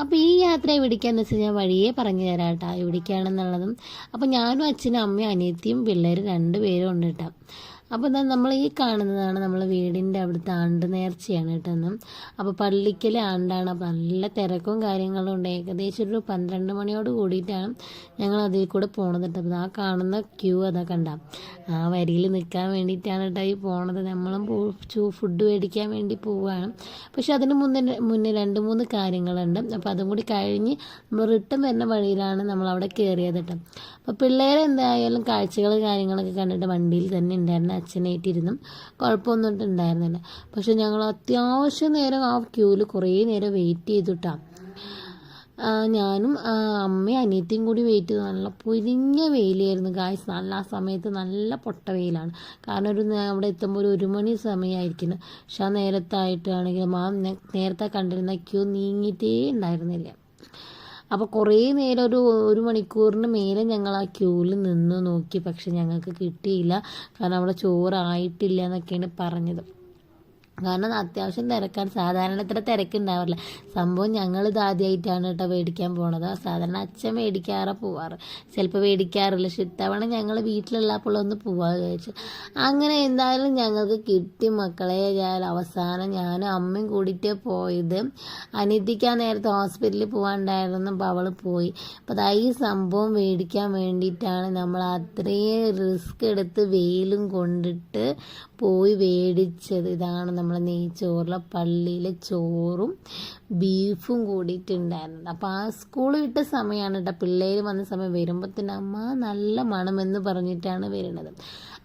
അപ്പോൾ ഈ യാത്ര എവിടേക്കാന്ന് വെച്ച് ഞാൻ വഴിയേ പറഞ്ഞു തരാം കേട്ടോ എവിടേക്കാണെന്നുള്ളതും. അപ്പോൾ ഞാനും അച്ഛനും അമ്മയും അനിയത്തിയും പിള്ളേർ രണ്ട് പേരും ഉണ്ട് കേട്ടോ അപ്പോൾ എന്താ നമ്മൾ ഈ കാണുന്നതാണ് നമ്മൾ വീടിന്റെ അവിടുത്തെ ആണ്ട് നേർച്ചയാണ് കേട്ടോ ഇന്ന്. അപ്പോൾ പള്ളിക്കലെ ആണ്ടാണ്. അപ്പോൾ നല്ല തിരക്കും കാര്യങ്ങളും ഉണ്ട്. ഏകദേശം ഒരു പന്ത്രണ്ട് മണിയോട് കൂടിയിട്ടാണ് ഞങ്ങൾ അതിൽ കൂടെ പോണത് കേട്ടോ. അപ്പോൾ ആ കാണുന്ന ക്യൂ അതാ കണ്ട. ആ വരിയിൽ നിൽക്കാൻ വേണ്ടിയിട്ടാണ് കേട്ടോ ഈ പോണത്. നമ്മളും ഫുഡ് മേടിക്കാൻ വേണ്ടി പോവുകയാണ് പക്ഷെ അതിന് മുന്നേ മുന്നേ രണ്ട് മൂന്ന് കാര്യങ്ങളുണ്ട്. അപ്പോൾ അതും കൂടി കഴിഞ്ഞ് നമ്മൾ റിട്ടേൺ വരുന്ന വഴിയിലാണ് നമ്മൾ അവിടെ കയറിയത് കേട്ടോ. അപ്പോൾ പിള്ളേരെ എന്തായാലും കാഴ്ചകൾ കാര്യങ്ങളൊക്കെ കണ്ടിട്ട് വണ്ടിയിൽ തന്നെ ഉണ്ടായിരുന്നു. അച്ഛനായിട്ടിരുന്നും കുഴപ്പമൊന്നും ഉണ്ടായിരുന്നില്ല. പക്ഷെ ഞങ്ങൾ അത്യാവശ്യം നേരം ആ ക്യൂവിൽ കുറേ നേരം വെയിറ്റ് ചെയ്തിട്ടാണ് ഞാനും അമ്മയും അനിയത്തിയും കൂടി വെയിറ്റ് ചെയ്ത്. നല്ല പൊരിഞ്ഞ വെയിലായിരുന്നു ഗായ്സ് നല്ല ആ സമയത്ത് നല്ല പൊട്ട വെയിലാണ്. കാരണം ഒരു അവിടെ എത്തുമ്പോൾ ഒരു മണി സമയമായിരിക്കുന്നു. പക്ഷെ ആ നേരത്തായിട്ടാണെങ്കിലും മാം നേരത്തെ കണ്ടിരുന്ന ക്യൂ നീങ്ങിയിട്ടേ ഉണ്ടായിരുന്നില്ല. അപ്പോൾ കുറേ നേരം ഒരു ഒരു മണിക്കൂറിന് മേലെ ഞങ്ങൾ ആ ക്യൂവിൽ നിന്ന് നോക്കി. പക്ഷെ ഞങ്ങൾക്ക് കിട്ടിയില്ല. കാരണം അവിടെ ചോറായിട്ടില്ല എന്നൊക്കെയാണ് പറഞ്ഞത്. കാരണം അത്യാവശ്യം തിരക്കാണ്. സാധാരണ ഇത്ര തിരക്കുണ്ടാവില്ല. സംഭവം ഞങ്ങൾ ഇത് ആദ്യമായിട്ടാണ് കേട്ടോ മേടിക്കാൻ പോണത്. സാധാരണ അച്ഛൻ മേടിക്കാറ പോവാറ്. ചിലപ്പോൾ മേടിക്കാറില്ല. പക്ഷെ ഇത്തവണ ഞങ്ങൾ വീട്ടിലുള്ളപ്പോൾ ഒന്ന് പോവാന്ന് വിചാരിച്ചു. അങ്ങനെ എന്തായാലും ഞങ്ങൾക്ക് കിട്ടി മക്കളെ. ഞാൻ അവസാനം ഞാനും അമ്മയും കൂടിയിട്ട് പോയത്. അനിയത്തിക്ക് ആ നേരത്തെ ഹോസ്പിറ്റലിൽ പോകാണ്ടായിരുന്നു അപ്പോൾ അവൾ പോയി. അപ്പോൾ അതാ ഈ സംഭവം മേടിക്കാൻ വേണ്ടിയിട്ടാണ് നമ്മൾ അത്രയും റിസ്ക് എടുത്ത് വെയിലും കൊണ്ടിട്ട് പോയി മേടിച്ചത്. ഇതാണ് നമ്മൾ നെയ്ച്ചോറിലെ പള്ളിയിലെ ചോറും ബീഫും കൂടിയിട്ടുണ്ടായിരുന്നത് അപ്പോൾ ആ സ്കൂൾ വിട്ട സമയമാണ് കേട്ടോ പിള്ളേർ വന്ന സമയം വരുമ്പോൾ തന്നെ അമ്മ നല്ല മണമെന്ന് പറഞ്ഞിട്ടാണ് വരുന്നത്.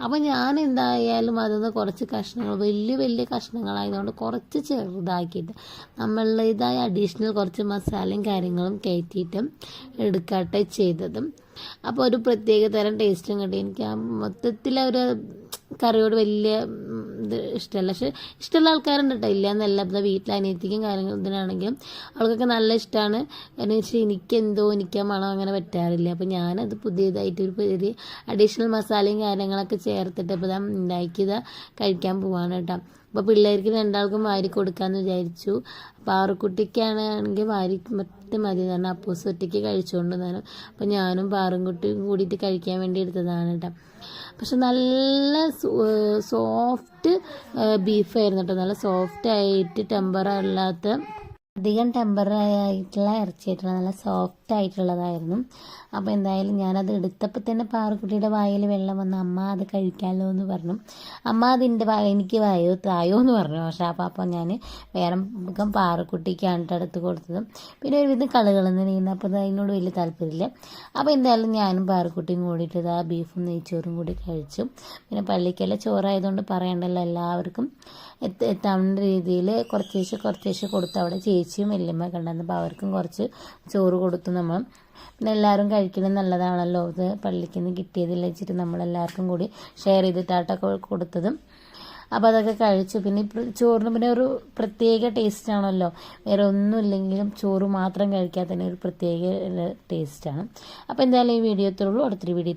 അപ്പോൾ ഞാൻ എന്തായാലും അതൊന്ന് കുറച്ച് കഷ്ണങ്ങൾ വലിയ വലിയ കഷ്ണങ്ങളായതുകൊണ്ട് കുറച്ച് ചെറുതാക്കിയിട്ട് നമ്മളുടേതായ അഡീഷണൽ കുറച്ച് മസാലയും കാര്യങ്ങളും കയറ്റിയിട്ട് എടുക്കട്ടെ ചെയ്തതും. അപ്പോൾ ഒരു പ്രത്യേക തരം ടേസ്റ്റും കിട്ടി. എനിക്ക് ആ മൊത്തത്തിൽ ഒരു കറിയോട് വലിയ ഇത് ഇഷ്ടമല്ല പക്ഷെ ഇഷ്ടമുള്ള ആൾക്കാരുണ്ട് കേട്ടോ ഇല്ല എന്നല്ല വീട്ടിലെ അനിയത്തിക്കും കാര്യങ്ങൾ ഇതിനാണെങ്കിലും അവൾക്കൊക്കെ നല്ല ഇഷ്ടമാണ് കാരണം വെച്ചാൽ എനിക്ക് എന്തോ എനിക്ക് മണം അങ്ങനെ പറ്റാറില്ല. അപ്പോൾ ഞാനത് പുതിയതായിട്ട് ഒരു പുതിയ അഡീഷണൽ മസാലയും കാര്യങ്ങളൊക്കെ ചേർത്തിട്ട് അപ്പോൾ ഇതാ ഉണ്ടാക്കിയത് കഴിക്കാൻ പോവാണ് കേട്ടോ അപ്പോൾ പിള്ളേർക്ക് രണ്ടാൾക്കും വാരി കൊടുക്കാമെന്ന് വിചാരിച്ചു. പാറുക്കുട്ടിക്കാണെങ്കിൽ വാരി മറ്റേ മതി തന്നെ അപ്പൂസ് ഒറ്റയ്ക്ക് കഴിച്ചുകൊണ്ട് തന്നെ അപ്പോൾ ഞാനും പാറുംകുട്ടിയും കൂടിയിട്ട് കഴിക്കാൻ വേണ്ടി എടുത്തതാണ് കേട്ടോ പക്ഷെ നല്ല സോഫ്റ്റ് ബീഫായിരുന്നു കേട്ടോ നല്ല സോഫ്റ്റ് ആയിട്ട് ടെമ്പർ അധികം ടെമ്പററി ആയിട്ടുള്ള ഇറച്ചിയായിട്ടുള്ള നല്ല സോഫ്റ്റ് ആയിട്ടുള്ളതായിരുന്നു. അപ്പോൾ എന്തായാലും ഞാനത് എടുത്തപ്പോൾ തന്നെ പാറക്കുട്ടിയുടെ വായിൽ വെള്ളം വന്ന് അമ്മ അത് കഴിക്കാമല്ലോ എന്ന് പറഞ്ഞു. അമ്മ അതിന്റെ വായ എനിക്ക് വായോ തായോ എന്ന് പറഞ്ഞു. പക്ഷേ അപ്പോൾ അപ്പോൾ ഞാൻ വേറെ മുഖം പാറക്കുട്ടിക്കാണ് എടുത്ത് കൊടുത്തത്. പിന്നെ ഒരുവിധം കളികളെന്ന് നീങ്ങുന്ന അപ്പോൾ അതിനോട് വലിയ താല്പര്യമില്ല. അപ്പോൾ എന്തായാലും ഞാനും പാറക്കുട്ടിയും കൂടിയിട്ട് ആ ബീഫും നെയ്ച്ചോറും കൂടി കഴിച്ചു. പിന്നെ പള്ളിക്കല്ല ചോറായതുകൊണ്ട് പറയണ്ടല്ലോ എല്ലാവർക്കും. എത്താവുന്ന രീതിയിൽ കുറച്ചേശ്ശെ കുറച്ചേശ്ശെ കൊടുത്ത് അവിടെ ചേച്ചിയും വല്യമ്മ അപ്പോൾ അവർക്കും കുറച്ച് ചോറ് കൊടുത്തു നമ്മൾ. പിന്നെ എല്ലാവരും കഴിക്കണം നല്ലതാണല്ലോ. അത് പള്ളിക്ക് നിന്ന് കിട്ടിയതിൽ വെച്ചിട്ട് നമ്മളെല്ലാവർക്കും കൂടി ഷെയർ ചെയ്തിട്ടാട്ടൊക്കെ കൊടുത്തതും. അപ്പോൾ അതൊക്കെ കഴിച്ചു. പിന്നെ ചോറിന് പിന്നെ ഒരു പ്രത്യേക ടേസ്റ്റ് ആണല്ലോ. വേറെ ഒന്നും ഇല്ലെങ്കിലും ചോറ് മാത്രം കഴിക്കാൻ ഒരു പ്രത്യേക ടേസ്റ്റാണ് അപ്പോൾ എന്തായാലും ഈ വീഡിയോ എത്തുള്ളൂ അടുത്തൊരു വീഡിയോ